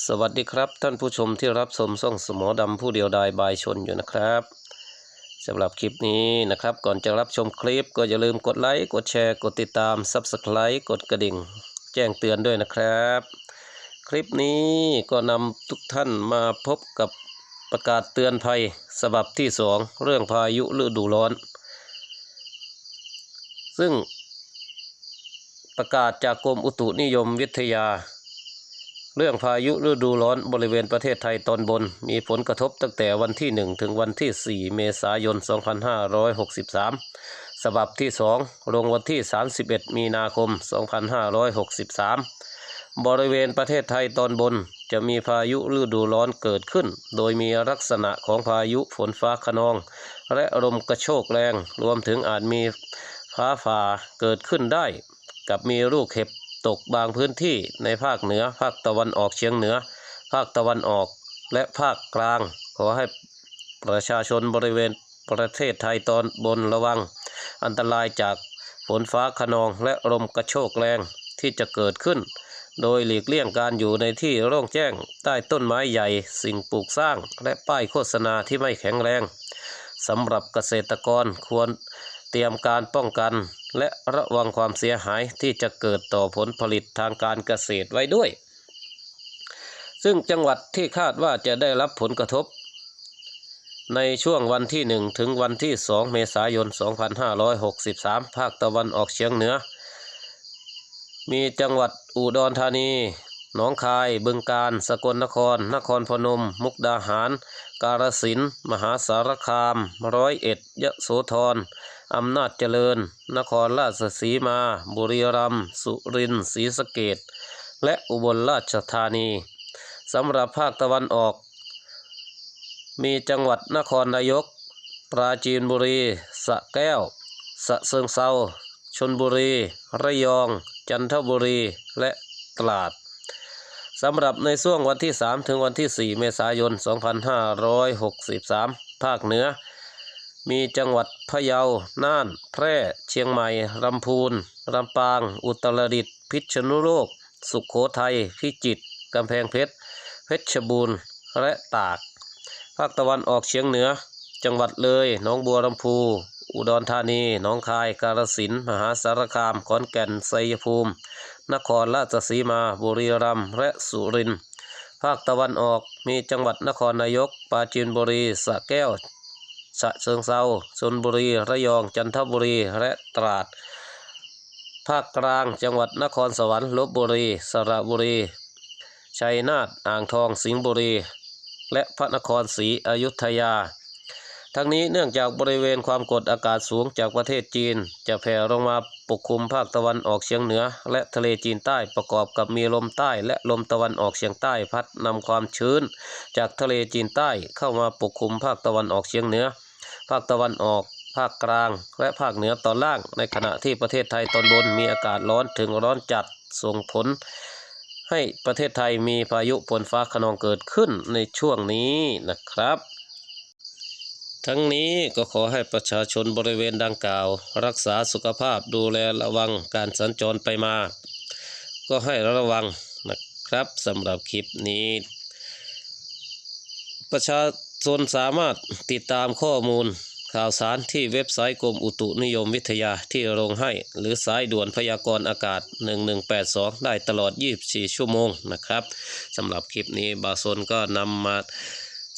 สวัสดีครับ ท่านผู้ชมที่รับชมส่องสมอดำผู้เดียวดายบายชนอยู่นะครับสำหรับคลิปนี้นะครับ ก่อนจะรับชมคลิปก็อย่าลืมกดไลค์กดแชร์กดติดตาม Subscribe กดกระดิ่ง แจ้งเตือนด้วยนะครับ คลิปนี้ก็นำทุกท่านมาพบกับประกาศเตือนภัยฉบับที่สองเรื่องพายุฤดูร้อน ซึ่งประกาศจากกรมอุตุนิยมวิทยา เรื่องพายุฤดูร้อนบริเวณประเทศไทยตอนบน มีผลกระทบตั้งแต่วันที่ 1 ถึงวันที่ 4 เมษายน 2563 ฉบับที่ 2 ลงวันที่ 31 มีนาคม 2563 บริเวณประเทศไทยตอนบนจะมีพายุฤดูร้อนเกิดขึ้น โดยมีลักษณะของพายุฝนฟ้าขนอง และลมกระโชกแรง รวมถึงอาจมีฟ้าผ่าเกิดขึ้นได้ กับมีลูกเห็บ ตกบางพื้นที่ในภาคเหนือ ภาคตะวันออกเฉียงเหนือ ภาคตะวันออกและภาคกลาง ขอให้ประชาชนบริเวณประเทศไทยตอนบนระวัง อันตรายจากฝนฟ้าขนองและลมกระโชกแรงที่จะเกิดขึ้น โดยหลีกเลี่ยงการอยู่ในที่โล่งแจ้งใต้ต้นไม้ใหญ่สิ่งปลูกสร้าง และป้ายโฆษณาที่ไม่แข็งแรงสำหรับเกษตรกรควร เตรียมการป้องกัน และระวังความเสียหายที่จะเกิดต่อผลผลิตทางการเกษตรไว้ด้วย ซึ่งจังหวัดที่คาดว่าจะได้รับผลกระทบ ในช่วงวันที่ 1 ถึงวันที่ 2 เมษายน 2563 ภาคตะวันออกเฉียงเหนือ มีจังหวัดอุดรธานีหนองคาย บึงกาฬสกลนคร นครพนม มุกดาหาร กาฬสินธุ์มหาสารคาม ร้อยเอ็ด ยะโสธร อำนาจเจริญ นครราชสีมา บุรีรัมย์สุรินทร์ศรีสะเกดและอุบลราชธานีสำหรับภาคตะวันออก มีจังหวัดนครนายก ปราจีนบุรี สะแก้ว สะเชิงเซาชนบุรี ระยอง จันทบุรี และตราดสำหรับในช่วงวันที่ 3 ถึงวันที่ 4 เมษายน 2563 ภาคเหนือ มีจังหวัดพะเยา น่าน แพร่ เชียงใหม่ ลำพูน ลำปาง อุตรดิตถ์ พิษณุโลก สุขโขทัย พิจิตร กำแพงเพชร เพชรบูรณ์ และตาก ภาคตะวันออกเฉียงเหนือ จังหวัดเลย หนองบัวลำพู อุดรธานี หนองคาย กาฬสินธุ์ มหาสารคาม ขอนแก่นชัยภูมิ นครราชสีมา บุรีรัมย์ และสุรินทร์ ภาคตะวันออกมีจังหวัดนครนายก ปราจีนบุรีสระแก้ว ฉะเชิงเซาชนบุรี ระยอง จันทบุรี และตราด ภาคกลาง จังหวัดนครสวรรค์ ลบบุรี สระบุรี ชัยนาท อ่างทอง สิงห์บุรี และพระนครศรีอยุธยา ทั้งนี้เนื่องจากบริเวณความกดอากาศสูงจากประเทศจีน จะแผ่ลงมาปกคลุมภาคตะวันออกเฉียงเหนือ และทะเลจีนใต้ประกอบกับมีลมใต้และลมตะวันออกเฉียงใต้พัดนำความชื้น จากทะเลจีนใต้เข้ามาปกคลุมภาคตะวันออกเฉียงเหนือ ภาคตะวันออกภาคกลาง และภาคเหนือตอนล่าง ในขณะที่ประเทศไทยตอนบนมีอากาศร้อนถึงร้อนจัดส่งผล ให้ประเทศไทยมีพายุฝนฟ้าขนองเกิดขึ้นในช่วงนี้นะครับ ทั้งนี้ก็ขอให้ประชาชนบริเวณดังกล่าว รักษาสุขภาพดูแลระวังการสัญจรไปมา ก็ให้ระวังนะครับสำหรับคลิปนี้ ประชาชนสามารถติดตามข้อมูลข่าวสารที่เว็บไซต์กรมอุตุนิยมวิทยาที่ลงให้ หรือสายด่วนพยากรณ์อากาศ 1182 ได้ตลอด 24 ชั่วโมงนะครับสำหรับคลิปนี้บาโซนก็นำมา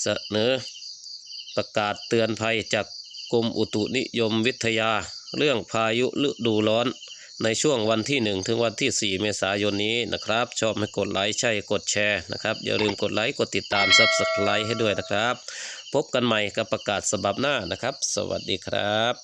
เสนอ ประกาศเตือนภัยจากกรมอุตุนิยมวิทยา เรื่องพายุฤดูร้อน ในช่วงวันที่ 1 ถึงวันที่ 4 เมษายนนี้นะครับ ชอบให้กดไลค์ใช่กดแชร์นะครับ อย่าลืมกดไลค์กดติดตามซับสไครต์ให้ด้วยนะครับ พบกันใหม่กับประกาศฉบับหน้านะครับ สวัสดีครับ